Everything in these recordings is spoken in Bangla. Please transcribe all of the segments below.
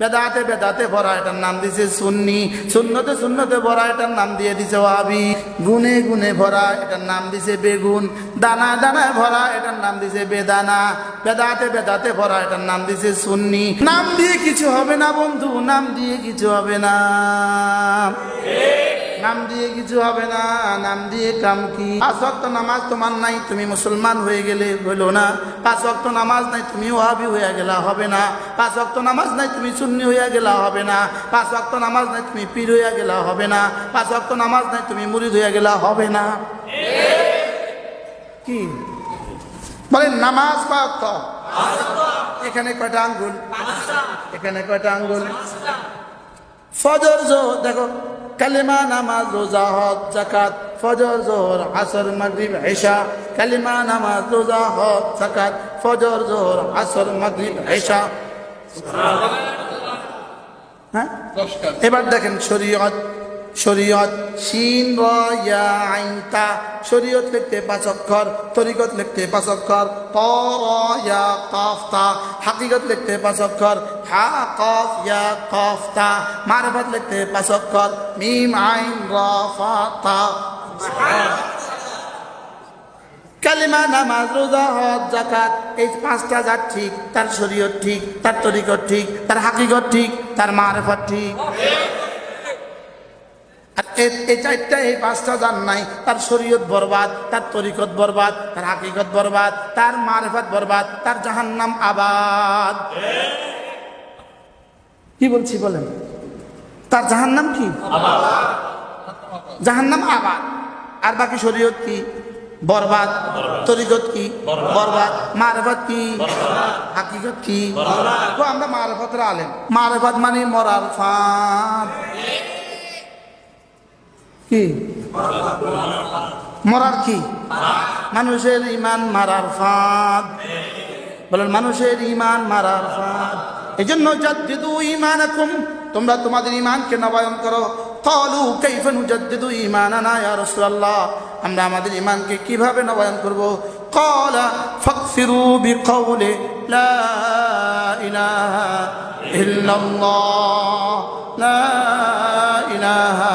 বেদাতে বেদাতে ভরা এটার নাম দিছে সুন্নি। সুন্নতে সুন্নতে ভরা এটার নাম দিয়ে দিছে ওয়াবি গুনে গুনে ভরা এটার নাম দিছে বেগুন। দানা দানায় ভরা এটার নাম দিছে বেদানা। বেদাতে বেদাতে ভরা এটার নাম দিছে সুন্নি। নাম দিয়ে কিছু হবে না বন্ধু, নাম দিয়ে কিছু হবে না। নাম দিয়ে কিছু হবে না নাম দিয়ে কাম কি? পাঁচ ওয়াক্ত নামাজ তোমার নাই তুমি মুসলমান হয়ে গেলে হইল না। পাঁচ ওয়াক্ত নামাজ নাই তুমি ওহাবি হইয়া গেলা হবে না। পাঁচ ওয়াক্ত নামাজ নাই তুমি সুন্নি হইয়া গেলা হবে না। পাঁচ ওয়াক্ত নামাজ নাই তুমি পীর হইয়া গেলা হবে না। পাঁচ ওয়াক্ত নামাজ নাই তুমি মুরিদ হইয়া গেলা হবে না। কি? বলেন নামাজ পাক্ত এখানে কয়টা আঙ্গুল? এখানে কয়টা আঙ্গুল? ফজর দেখো। কালিমা নামাজ রোজা হজ জাকাত ফজর জোহর আসর মাগরিব ঈশা। কালিমা নামাজ রোজা হজ জাকাত ফজর জোহর আসর মাগরিব ঈশা। হ্যাঁ? এবার দেখেন শরীয়ত। শরীয়ত। শিন র, ইয়া, আইন, তা। শরীয়ত লিখতে পাঁচ অক্ষর, তরিকত লিখতে পাঁচ অক্ষর। ত র, ইয়া, কফ, তা। হাকিকত লিখতে পাঁচ অক্ষর। হা, কফ, ইয়া, কফ, তা। মারফত লিখতে পাঁচ অক্ষর। মিম, আইন, র, ফা, তা। কালিমা, নামাজ, রোজা, হজ জাকাত এই পাঁচটা যার ঠিক, তার শরীয়ত ঠিক, তার তরিকত ঠিক, তার হাকিকত ঠিক, তার মারফত ঠিক। এই চারটা এই পাঁচটা যার নাই। তার শরীয়ত বরবাদ তার তরিকত বরবাদ তার হাকিকত বরবাদ তার মারফত বরবাদ তার জাহান্নাম আবাদ। কি বলছি বলেন? তার জাহান্নাম কি? জাহান্নাম আবাদ। আর বাকি শরীয়ত কি? বরবাদ। তরিকত কি? বরবাদ। মারফত কি? হাকিকত কি? তো আমরা মারফতের আলেম। মারফত মানে মরার ফাঁদ। কি? মরার কি? মানুষের ইমান মারার ফাঁদ। বলেন, মানুষের ইমান মারার ফাঁদ। এই জন্য জাদ্দিদু ইমানাকুম তোমরা তোমাদের ইমানকে নবায়ন করো। কালু কাইফা নুজাদ্দিদু ঈমানানা ইয়া রাসূলুল্লাহ। আমরা আমাদের ইমানকে কীভাবে নবায়ন করব? ক্বালা ফাকসিরু বিকাউলি লা ইলাহা ইল্লাল্লাহ। লা ইলাহা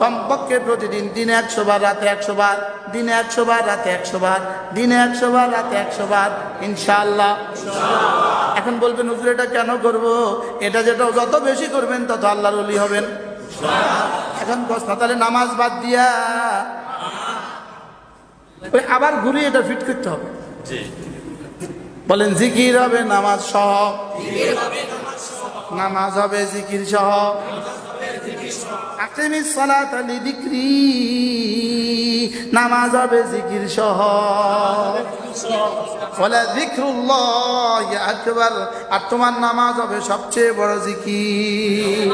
কমপক্ষে প্রতিদিন দিনে একশো বার রাতে একশো বার দিনে একশো বার রাতে একশো বার দিনে একশো বার রাতে একশো বার ইনশাআল্লাহ। এখন বলবেন হুজুর এটা কেন করব? এটা যেটা যত বেশি করবেন তত আল্লাহর অলি হবেন। এখন প্রশ্ন তাহলে নামাজ বাদ দিয়া ওই আবার ঘুরিয়ে এটা ফিট করতে হবে। বলেন জিকির হবে নামাজ সহ। নামাজ হবে জিকির সহ। আকিমিস সালাত আলি দিক্রি। নামাজ হবে জিকির সহ। বলে জিক্রুল্লাহ আকবার। আর তোমার নামাজ হবে সবচেয়ে বড় জিকির।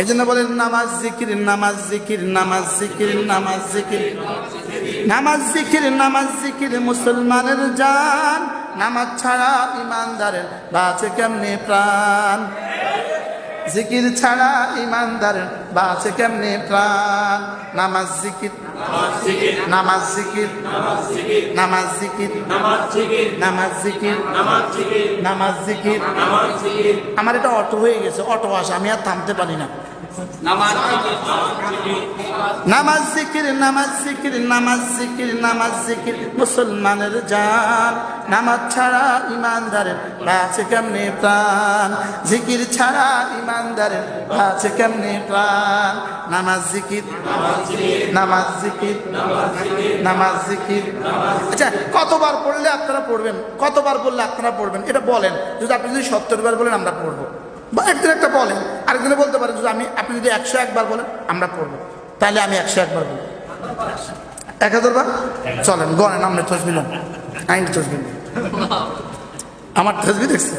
এই জন্য বলেন নামাজ জিকির নামাজ জিকির নামাজ জিকির নামাজ জিকির। নামাজ জিকির নামাজ জিকির, মুসলমানের জান। নামাজ ছাড়া ইমানদারের বাঁচে কেমনে প্রাণ? জিকির ছাড়া ইমানদার বাঁচে কেমনে প্রাণ? নামাজ জিকির। নামাজ জিকির। নামাজ জিকির। নামাজ জিকির। নামাজ জিকির। আমার এটা অটো হয়ে গেছে, অটো আসে, আমি আর থামতে পারি না। নামাজ জিকির নামাজ জিকির নামাজ জিকির নামাজ জিকির। মুসলমানের জান, নামাজ ছাড়া ইমানদারের আছে কেমনে প্রাণ? জিকির ছাড়া ইমানদারের আছে কেমনে প্রাণ? নামাজ জিকির নামাজ জিকির নামাজ জিকির। আচ্ছা কতবার পড়লে আপনারা পড়বেন? কতবার বললে আপনারা পড়বেন? এটা বলেন। যদি আপনি যদি সত্তর বার বলেন, আমরা পড়ব। বা একদিন একটা বলেন, আরেকদিনে বলতে পারেন যদি আমি, আপনি যদি একশো একবার বলেন, আমরা পড়ব তাহলে আমি একশো একবার বলব এক হাজার বার? চলেন গণেন আমরা তসবি আইন তসবি আমার তসবি দেখছে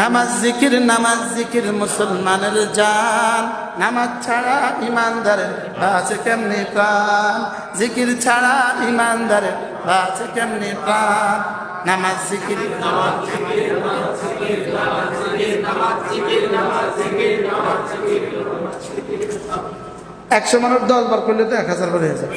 নামাজ জিকির নামাজ জিকির, মুসলমানের জান। নামাজ ছাড়া ইমানদারের আছে কেমনি প্রাণ? জিকির ছাড়া ইমানদারের আছে কেমনি প্রাণ? নামাজ জিকির নামাজ জিকির। একশো মানুষ দশ বার করলে তো এক হাজার বার হয়ে যাবে।